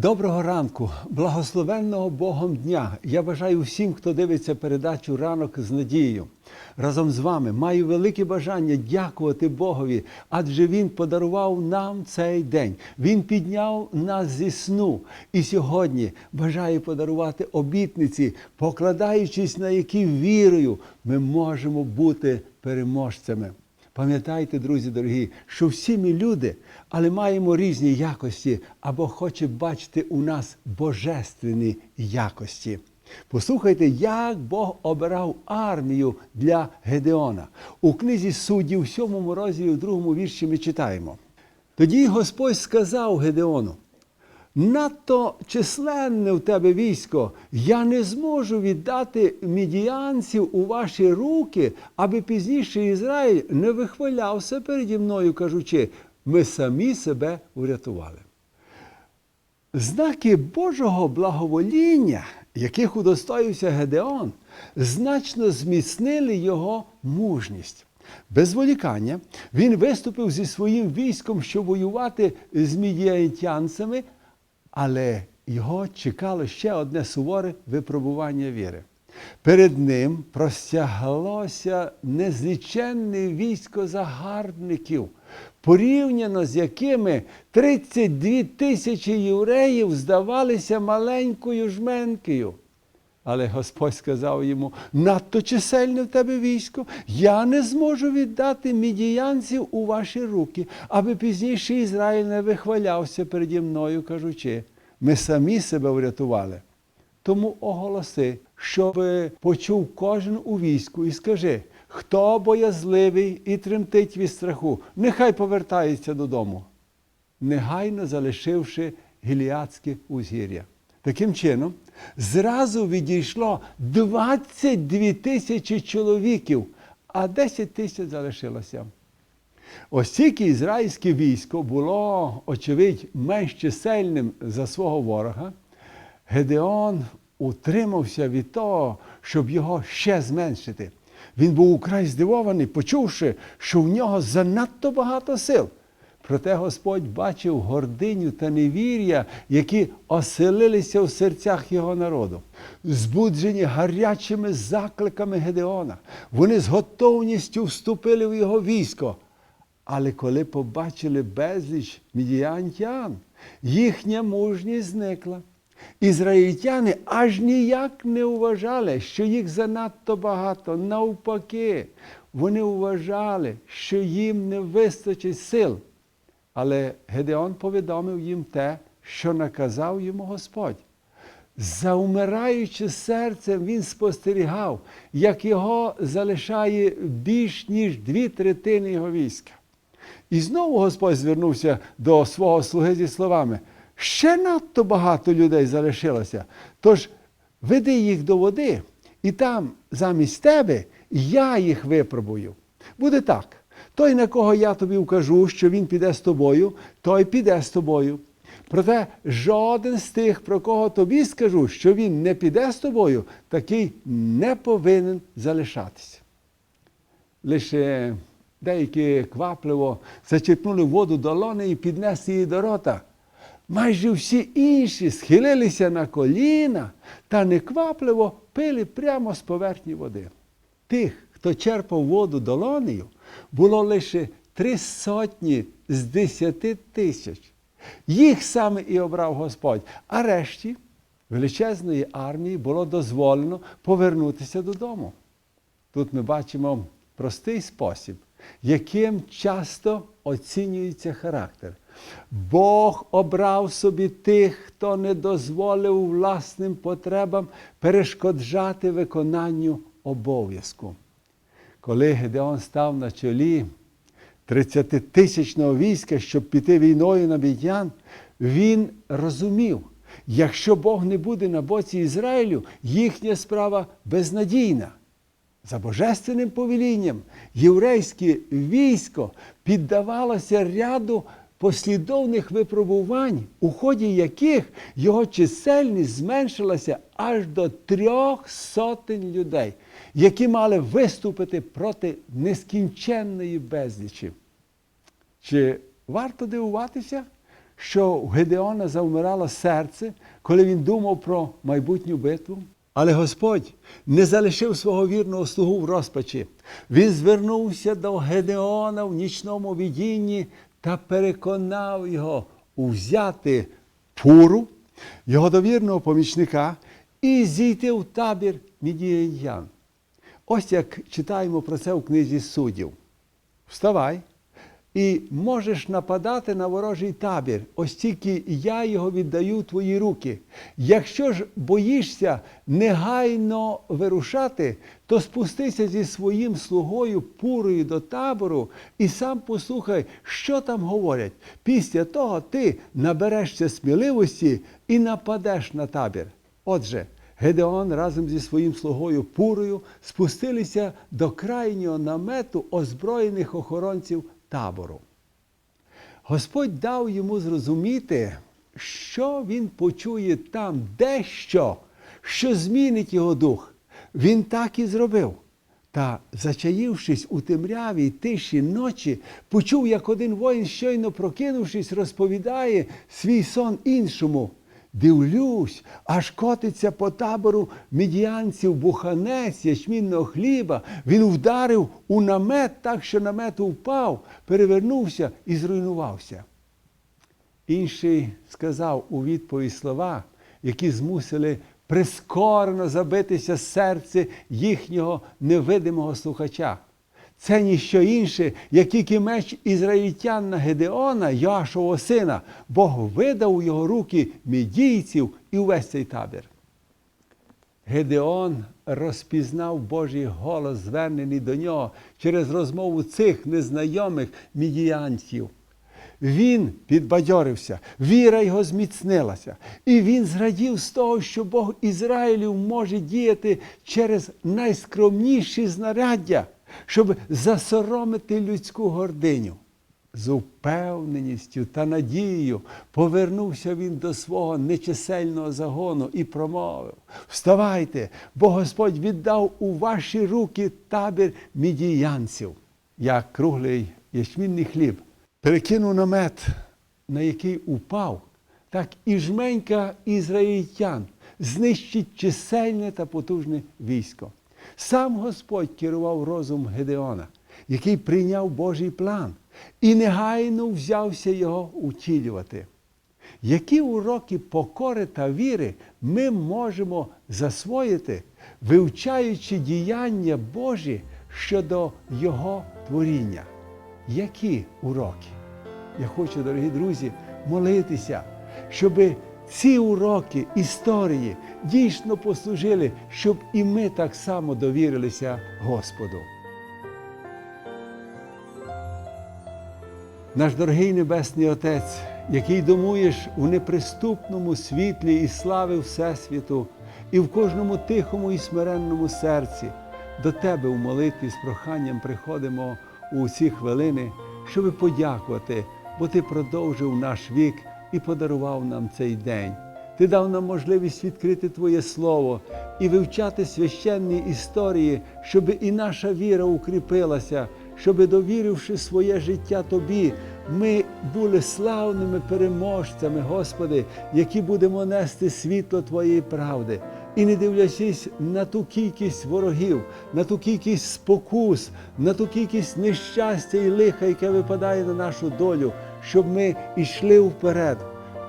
Доброго ранку, благословенного Богом дня. Я бажаю всім, хто дивиться передачу ранок з надією. Разом з вами маю велике бажання дякувати Богові, адже Він подарував нам цей день. Він підняв нас зі сну. І сьогодні бажає подарувати обітниці, покладаючись на які вірою ми можемо бути переможцями. Пам'ятайте, друзі дорогі, що всі ми люди, але маємо різні якості, або хоче бачити у нас божественні якості. Послухайте, як Бог обирав армію для Гедеона. У книзі суддів, в сьомому розділі, в другому вірші ми читаємо. Тоді Господь сказав Гедеону: надто численне в тебе військо, я не зможу віддати мідіанців у ваші руки, аби пізніше Ізраїль не вихвалявся переді мною, кажучи, ми самі себе урятували. Знаки Божого благовоління, яких удостоївся Гедеон, значно зміцнили його мужність. Без волікання він виступив зі своїм військом, щоб воювати з мідіантянцями, але його чекало ще одне суворе випробування віри. Перед ним простяглося незліченне військо загарбників, порівняно з якими 32 тисячі євреїв здавалися маленькою жменкою. Але Господь сказав йому: надто чисельне в тебе військо, я не зможу віддати мідіянців у ваші руки, аби пізніше Ізраїль не вихвалявся переді мною, кажучи, ми самі себе врятували. Тому оголоси, щоб почув кожен у війську, і скажи, хто боязливий і тремтить від страху, нехай повертається додому, негайно залишивши гіліадське узгір'я. Таким чином, зразу відійшло 22 тисячі чоловіків, а 10 тисяч залишилося. Ось тільки ізраїльське військо було, очевидь, менш чисельним за свого ворога, Гедеон утримався від того, щоб його ще зменшити. Він був украй здивований, почувши, що в нього занадто багато сил. Проте Господь бачив гординю та невір'я, які оселилися в серцях його народу, збуджені гарячими закликами Гедеона. Вони з готовністю вступили в його військо. Але коли побачили безліч мідіантян, їхня мужність зникла. Ізраїльтяни аж ніяк не вважали, що їх занадто багато. Навпаки, вони вважали, що їм не вистачить сил. Але Гедеон повідомив їм те, що наказав йому Господь. Заумираючи серцем, він спостерігав, як його залишає більш ніж дві третини його війська. І знову Господь звернувся до свого слуги зі словами: ще надто багато людей залишилося. Тож веди їх до води, і там замість тебе я їх випробую. Буде так. Той, на кого я тобі вкажу, що він піде з тобою, той піде з тобою. Проте жоден з тих, про кого тобі скажу, що він не піде з тобою, такий не повинен залишатися. Лише деякі квапливо зачерпнули воду до лони і піднесли її до рота. Майже всі інші схилилися на коліна та неквапливо пили прямо з поверхні води. Тих, хто черпав воду долонею, було лише три сотні з десяти тисяч. Їх саме і обрав Господь, а решті величезної армії було дозволено повернутися додому. Тут ми бачимо простий спосіб, яким часто оцінюється характер. Бог обрав собі тих, хто не дозволив власним потребам перешкоджати виконанню обов'язку. Коли Гедеон став на чолі 30-тисячного війська, щоб піти війною на бітян, він розумів, якщо Бог не буде на боці Ізраїлю, їхня справа безнадійна. За божественним повелінням єврейське військо піддавалося ряду послідовних випробувань, у ході яких його чисельність зменшилася аж до трьох сотень людей, які мали виступити проти нескінченної безлічі. Чи варто дивуватися, що у Гедеона завмирало серце, коли він думав про майбутню битву. Але Господь не залишив свого вірного слугу в розпачі. Він звернувся до Гедеона в нічному видінні та переконав його узяти пуру, його довірного помічника, і зійти в табір мідіян. Ось як читаємо про це у книзі суддів. Вставай і можеш нападати на ворожий табір. Ось тільки я його віддаю в твої руки. Якщо ж боїшся негайно вирушати, то спустися зі своїм слугою пурою до табору і сам послухай, що там говорять. Після того ти наберешся сміливості і нападеш на табір. Отже, Гедеон разом зі своїм слугою Пурою спустилися до крайнього намету озброєних охоронців табору. Господь дав йому зрозуміти, що він почує там дещо, що змінить його дух. Він так і зробив. Та, зачаївшись у темряві й тиші ночі, почув, як один воїн, щойно прокинувшись, розповідає свій сон іншому. Дивлюсь, аж котиться по табору медіанців буханець ячмінного хліба. Він вдарив у намет так, що намет впав, перевернувся і зруйнувався. Інший сказав у відповідь слова, які змусили прискорено забитися серце їхнього невидимого слухача. Це ніщо інше, як тільки меч ізраїльтян на Гедеона, Яшового сина, Бог видав у його руки мідійців і увесь цей табір. Гедеон розпізнав Божий голос, звернений до нього через розмову цих незнайомих мідіянців. Він підбадьорився, віра його зміцнилася, і він зрадів з того, що Бог Ізраїлю може діяти через найскромніші знаряддя, щоб засоромити людську гординю. З упевненістю та надією повернувся він до свого нечисельного загону і промовив: Вставайте, бо Господь віддав у ваші руки табір мідіянців, як круглий ячмінний хліб перекинув намет, на який упав, так і жменька ізраїльтян знищить чисельне та потужне військо. Сам Господь керував розум Гедеона, який прийняв Божий план і негайно взявся його утілювати. Які уроки покори та віри ми можемо засвоїти, вивчаючи діяння Божі щодо Його творіння? Які уроки? Я хочу, дорогі друзі, молитися, щоб ці уроки історії дійсно послужили, щоб і ми так само довірилися Господу. Наш дорогий Небесний Отець, який домуєш у неприступному світлі і слави Всесвіту, і в кожному тихому і смиренному серці, до Тебе у молитві з проханням приходимо у ці хвилини, щоб подякувати, бо Ти продовжив наш вік і подарував нам цей день. Ти дав нам можливість відкрити Твоє Слово і вивчати священні історії, щоб і наша віра укріпилася, щоб, довіривши своє життя Тобі, ми були славними переможцями, Господи, які будемо нести світло Твоєї правди. І не дивлячись на ту кількість ворогів, на ту кількість спокус, на ту кількість нещастя і лиха, яке випадає на нашу долю, щоб ми йшли вперед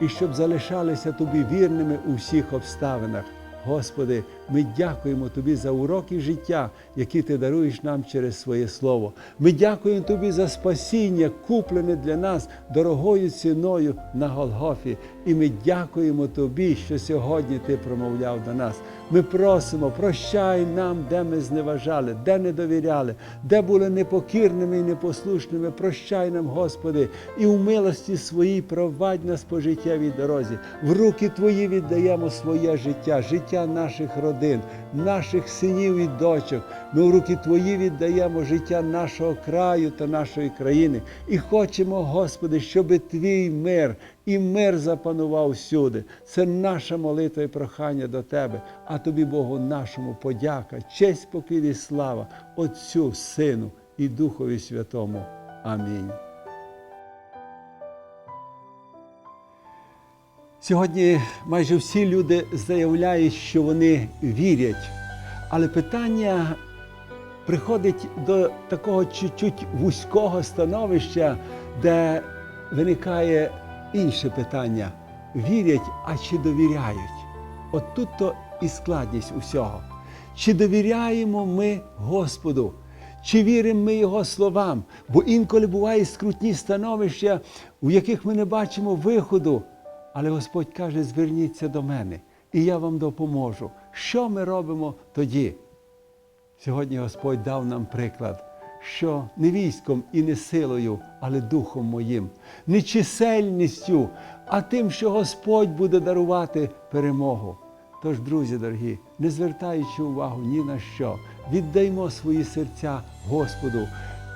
і щоб залишалися тобі вірними у всіх обставинах. Господи, ми дякуємо Тобі за уроки життя, які Ти даруєш нам через своє Слово. Ми дякуємо Тобі за спасіння, куплене для нас дорогою ціною на Голгофі. І ми дякуємо Тобі, що сьогодні Ти промовляв до нас. Ми просимо, прощай нам, де ми зневажали, де не довіряли, де були непокірними і непослушними. Прощай нам, Господи, і у милості своїй провадь нас по життєвій дорозі. В руки Твої віддаємо своє життя, життя наших родин, наших синів і дочок. Ми в руки Твої віддаємо життя нашого краю та нашої країни. І хочемо, Господи, щоб Твій мир і мир запанував всюди. Це наша молитва і прохання до Тебе, а Тобі, Богу, нашому подяка, честь, покір і слава Отцю, Сину і Духові Святому. Амінь. Сьогодні майже всі люди заявляють, що вони вірять, але питання приходить до такого чуть-чуть вузького становища, де виникає інше питання: вірять, а чи довіряють? От тут то і складність усього. Чи довіряємо ми Господу? Чи віримо ми Його словам? Бо інколи бувають скрутні становища, у яких ми не бачимо виходу. Але Господь каже: зверніться до мене, і я вам допоможу. Що ми робимо тоді? Сьогодні Господь дав нам приклад, що не військом і не силою, але духом моїм, не чисельністю, а тим, що Господь буде дарувати перемогу. Тож, друзі дорогі, не звертаючи увагу ні на що, віддаймо свої серця Господу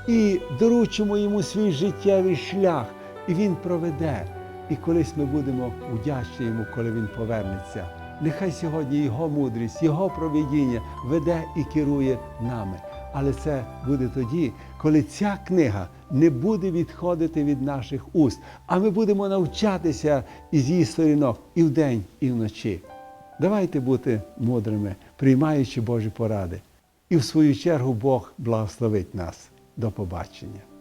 і доручимо йому свій життєвий шлях, і Він проведе. І колись ми будемо вдячні йому, коли він повернеться. Нехай сьогодні його мудрість, його провідіння веде і керує нами. Але це буде тоді, коли ця книга не буде відходити від наших уст, а ми будемо навчатися із її сторінок і вдень, і вночі. Давайте бути мудрими, приймаючи Божі поради. І в свою чергу Бог благословить нас. До побачення.